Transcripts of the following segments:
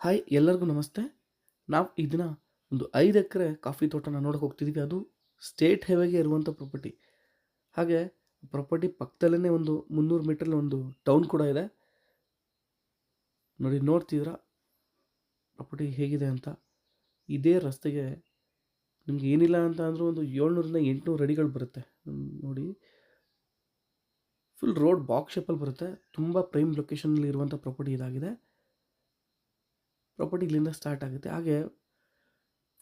Hi ಎಲ್ಲರಿಗೂ ನಮಸ್ತೆ. ನಾವು ಈ ಒಂದು ಐದು ಎಕರೆ ಕಾಫಿ ತೋಟನ ನೋಡೋಕೆ ಹೋಗ್ತಿದ್ದೀವಿ ಅದು ಸ್ಟೇಟ್ ಹೈವೇಗೆ ಇರುವಂಥ ಪ್ರಾಪರ್ಟಿ ಹಾಗೆ ಪ್ರಾಪರ್ಟಿ ಪಕ್ಕದಲ್ಲೇ ಒಂದು ಮುನ್ನೂರು ಮೀಟ್ರಲ್ಲಿ ಒಂದು ಟೌನ್ ಕೂಡ ಇದೆ. ನೋಡಿ ನೋಡ್ತಿದ್ರ ಪ್ರಾಪರ್ಟಿ ಹೇಗಿದೆ ಅಂತ. ಇದೇ ರಸ್ತೆಗೆ ನಿಮ್ಗೆ ಏನಿಲ್ಲ ಅಂತ ಅಂದರೂ ಒಂದು ಏಳ್ನೂರಿಂದ ಎಂಟುನೂರು ಅಡಿಗಳು ಬರುತ್ತೆ. ನೋಡಿ. ಫುಲ್ ರೋಡ್ ಬಾಕ್ಸ್ ಶೇಪಲ್ಲಿ ಬರುತ್ತೆ. ತುಂಬ ಪ್ರೈಮ್ ಲೊಕೇಶನಲ್ಲಿ ಇರುವಂಥ ಪ್ರಾಪರ್ಟಿ ಇದಾಗಿದೆ. ಪ್ರಾಪರ್ಟಿ ಇಲ್ಲಿಂದ ಸ್ಟಾರ್ಟ್ ಆಗುತ್ತೆ. ಹಾಗೆ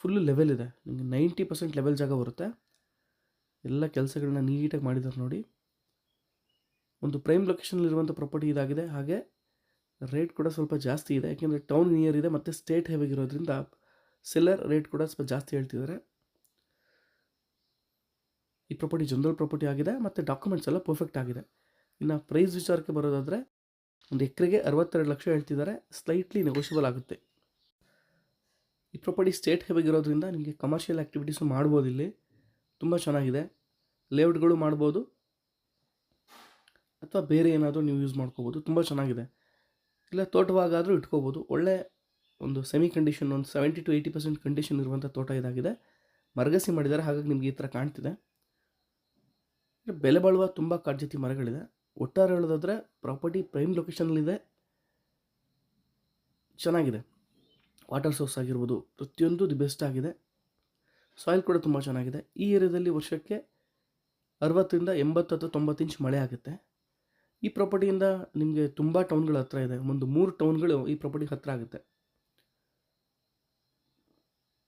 ಫುಲ್ಲು ಲೆವೆಲ್ ಇದೆ. ನಿಮಗೆ ನೈಂಟಿ ಪರ್ಸೆಂಟ್ ಲೆವೆಲ್ ಜಾಗ ಬರುತ್ತೆ. ಎಲ್ಲ ಕೆಲಸಗಳನ್ನ ನೀಟಾಗಿ ಮಾಡಿದ್ದಾರೆ ನೋಡಿ. ಒಂದು ಪ್ರೈಮ್ ಲೊಕೇಶನಲ್ಲಿರುವಂಥ ಪ್ರಾಪರ್ಟಿ ಇದಾಗಿದೆ. ಹಾಗೆ ರೇಟ್ ಕೂಡ ಸ್ವಲ್ಪ ಜಾಸ್ತಿ ಇದೆ. ಯಾಕೆಂದರೆ ಟೌನ್ ನಿಯರ್ ಇದೆ ಮತ್ತು ಸ್ಟೇಟ್ ಇರೋದ್ರಿಂದ ಸೆಲ್ಲರ್ ರೇಟ್ ಕೂಡ ಸ್ವಲ್ಪ ಜಾಸ್ತಿ ಹೇಳ್ತಿದ್ದಾರೆ. ಈ ಪ್ರಾಪರ್ಟಿ ಜನರಲ್ ಪ್ರಾಪರ್ಟಿ ಆಗಿದೆ ಮತ್ತು ಡಾಕ್ಯುಮೆಂಟ್ಸ್ ಎಲ್ಲ ಪರ್ಫೆಕ್ಟ್ ಆಗಿದೆ. ಇನ್ನು ಪ್ರೈಸ್ ವಿಚಾರಕ್ಕೆ ಬರೋದಾದರೆ ಒಂದು ಎಕರೆಗೆ ಅರವತ್ತೆರಡು ಲಕ್ಷ ಹೇಳ್ತಿದ್ದಾರೆ. ಸ್ಲೈಟ್ಲಿ ನೆಗೋಷಿಯಬಲ್ ಆಗುತ್ತೆ. ಈ ಪ್ರಾಪರ್ಟಿ ಸ್ಟೇಟ್ ಹೈವೇಗೆ ಇರೋದ್ರಿಂದ ನಿಮಗೆ ಕಮರ್ಷಿಯಲ್ ಆ್ಯಕ್ಟಿವಿಟೀಸು ಮಾಡ್ಬೋದು ಇಲ್ಲಿ. ತುಂಬ ಚೆನ್ನಾಗಿದೆ. ಲೇಔಟ್ಗಳು ಮಾಡ್ಬೋದು. ಅಥವಾ ಬೇರೆ ಏನಾದರೂ ನೀವು ಯೂಸ್ ಮಾಡ್ಕೋಬೋದು. ತುಂಬ ಚೆನ್ನಾಗಿದೆ. ಇಲ್ಲ, ತೋಟವಾಗಾದರೂ ಇಟ್ಕೋಬೋದು. ಒಳ್ಳೆ ಒಂದು ಸೆಮಿ ಕಂಡೀಷನ್ ಒಂದು seventy to eighty percent condition ಇರುವಂಥ ತೋಟ ಇದಾಗಿದೆ. ಮರಗಸಿ ಮಾಡಿದ್ದಾರೆ. ಹಾಗಾಗಿ ನಿಮಗೆ ಈ ಥರ ಕಾಣ್ತಿದೆ. ಬೆಲೆ ಬಾಳುವ ತುಂಬ ಕಾಡ್ಜತಿ ಮರಗಳಿದೆ. ಒಟ್ಟಾರೆ ಹೇಳೋದಾದರೆ ಪ್ರಾಪರ್ಟಿ ಪ್ರೈಮ್ ಲೊಕೇಶನಲ್ಲಿದೆ ಚೆನ್ನಾಗಿದೆ. ವಾಟರ್ ಸೋರ್ಸ್ ಆಗಿರ್ಬೋದು, ಪ್ರತಿಯೊಂದು ದಿ ಬೆಸ್ಟ್ ಆಗಿದೆ. ಸಾಯಿಲ್ ಕೂಡ ತುಂಬ ಚೆನ್ನಾಗಿದೆ. ಈ ಏರಿಯಾದಲ್ಲಿ ವರ್ಷಕ್ಕೆ ಅರವತ್ತರಿಂದ ಎಂಬತ್ತು ಅಥವಾ ತೊಂಬತ್ತು ಇಂಚ್ ಮಳೆ ಆಗುತ್ತೆ. ಈ ಪ್ರಾಪರ್ಟಿಯಿಂದ ನಿಮಗೆ ತುಂಬ ಟೌನ್ಗಳ ಹತ್ರ ಇದೆ. ಒಂದು ಮೂರು ಟೌನ್ಗಳು ಈ ಪ್ರಾಪರ್ಟಿಗೆ ಹತ್ತಿರ ಆಗುತ್ತೆ.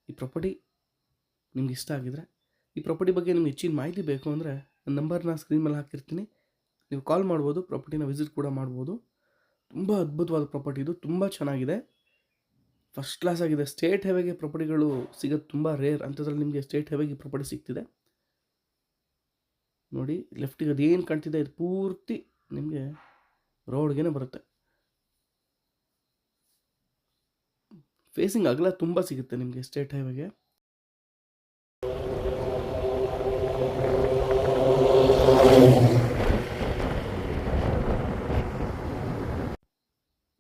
ಈ ಪ್ರಾಪರ್ಟಿ ನಿಮ್ಗೆ ಇಷ್ಟ ಆಗಿದ್ರೆ, ಈ ಪ್ರಾಪರ್ಟಿ ಬಗ್ಗೆ ನಿಮ್ಗೆ ಹೆಚ್ಚಿನ ಮಾಹಿತಿ ಬೇಕು ಅಂದರೆ ನನ್ನ ನಂಬರ್ನ ಸ್ಕ್ರೀನ್ ಮೇಲೆ ಹಾಕಿರ್ತೀನಿ. ನೀವು ಕಾಲ್ ಮಾಡ್ಬೋದು ಪ್ರಾಪರ್ಟಿನ ವಿಸಿಟ್ ಕೂಡ ಮಾಡ್ಬೋದು. ತುಂಬ ಅದ್ಭುತವಾದ ಪ್ರಾಪರ್ಟಿ ಇದು. ತುಂಬ ಚೆನ್ನಾಗಿದೆ. ಫಸ್ಟ್ ಕ್ಲಾಸ್ ಆಗಿದೆ. ಸ್ಟೇಟ್ ಹೈವೇಗೆ ಪ್ರಾಪರ್ಟಿಗಳು ಸಿಗೋದು ತುಂಬ ರೇರ್ ಅಂಥದ್ರಲ್ಲಿ ನಿಮಗೆ ಸ್ಟೇಟ್ ಹೈವೇಗೆ ಪ್ರಾಪರ್ಟಿ ಸಿಗ್ತಿದೆ. ನೋಡಿ ಲೆಫ್ಟಿಗೆ ಅದೇನು ಕಾಣ್ತಿದೆ, ಇದು ಪೂರ್ತಿ ನಿಮಗೆ ರೋಡ್ಗೇನೆ ಬರುತ್ತೆ. ಫೇಸಿಂಗ್ ಅಗಲ ತುಂಬ ಸಿಗುತ್ತೆ ನಿಮಗೆ ಸ್ಟೇಟ್ ಹೈವೇಗೆ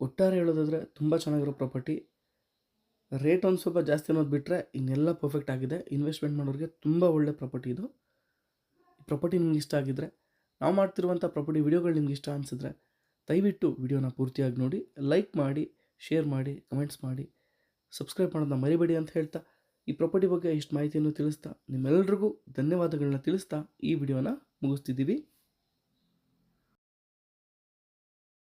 ಒಟ್ಟಾರೆ ಹೇಳೋದಾದರೆ ತುಂಬ ಚೆನ್ನಾಗಿರೋ ಪ್ರಾಪರ್ಟಿ ರೇಟ್ ಒಂದು ಸ್ವಲ್ಪ ಜಾಸ್ತಿ ಅನ್ನೋದು ಬಿಟ್ಟರೆ ಇನ್ನೆಲ್ಲ ಪರ್ಫೆಕ್ಟ್ ಆಗಿದೆ. ಇನ್ವೆಸ್ಟ್ಮೆಂಟ್ ಮಾಡೋರಿಗೆ ತುಂಬ ಒಳ್ಳೆ ಪ್ರಾಪರ್ಟಿ ಇದು. ಪ್ರಾಪರ್ಟಿ ನಿಮ್ಗೆ ಇಷ್ಟ ಆಗಿದ್ದರೆ ನಾವು ಮಾಡ್ತಿರುವಂಥ ಪ್ರಾಪರ್ಟಿ ವಿಡಿಯೋಗಳು ನಿಮ್ಗೆ ಇಷ್ಟ ಅನಿಸಿದ್ರೆ, ದಯವಿಟ್ಟು ವಿಡಿಯೋನ ಪೂರ್ತಿಯಾಗಿ ನೋಡಿ ಲೈಕ್ ಮಾಡಿ ಶೇರ್ ಮಾಡಿ ಕಮೆಂಟ್ಸ್ ಮಾಡಿ ಸಬ್ಸ್ಕ್ರೈಬ್ ಮಾಡೋದನ್ನ ಮರಿಬೇಡಿ ಅಂತ ಹೇಳ್ತಾ, ಈ ಪ್ರಾಪರ್ಟಿ ಬಗ್ಗೆ ಇಷ್ಟು ಮಾಹಿತಿಯನ್ನು ತಿಳಿಸ್ತಾ ನಿಮ್ಮೆಲ್ಲರಿಗೂ ಧನ್ಯವಾದಗಳನ್ನ ತಿಳಿಸ್ತಾ, ಈ ವಿಡಿಯೋನ ಮುಗಿಸ್ತಿದ್ದೀವಿ.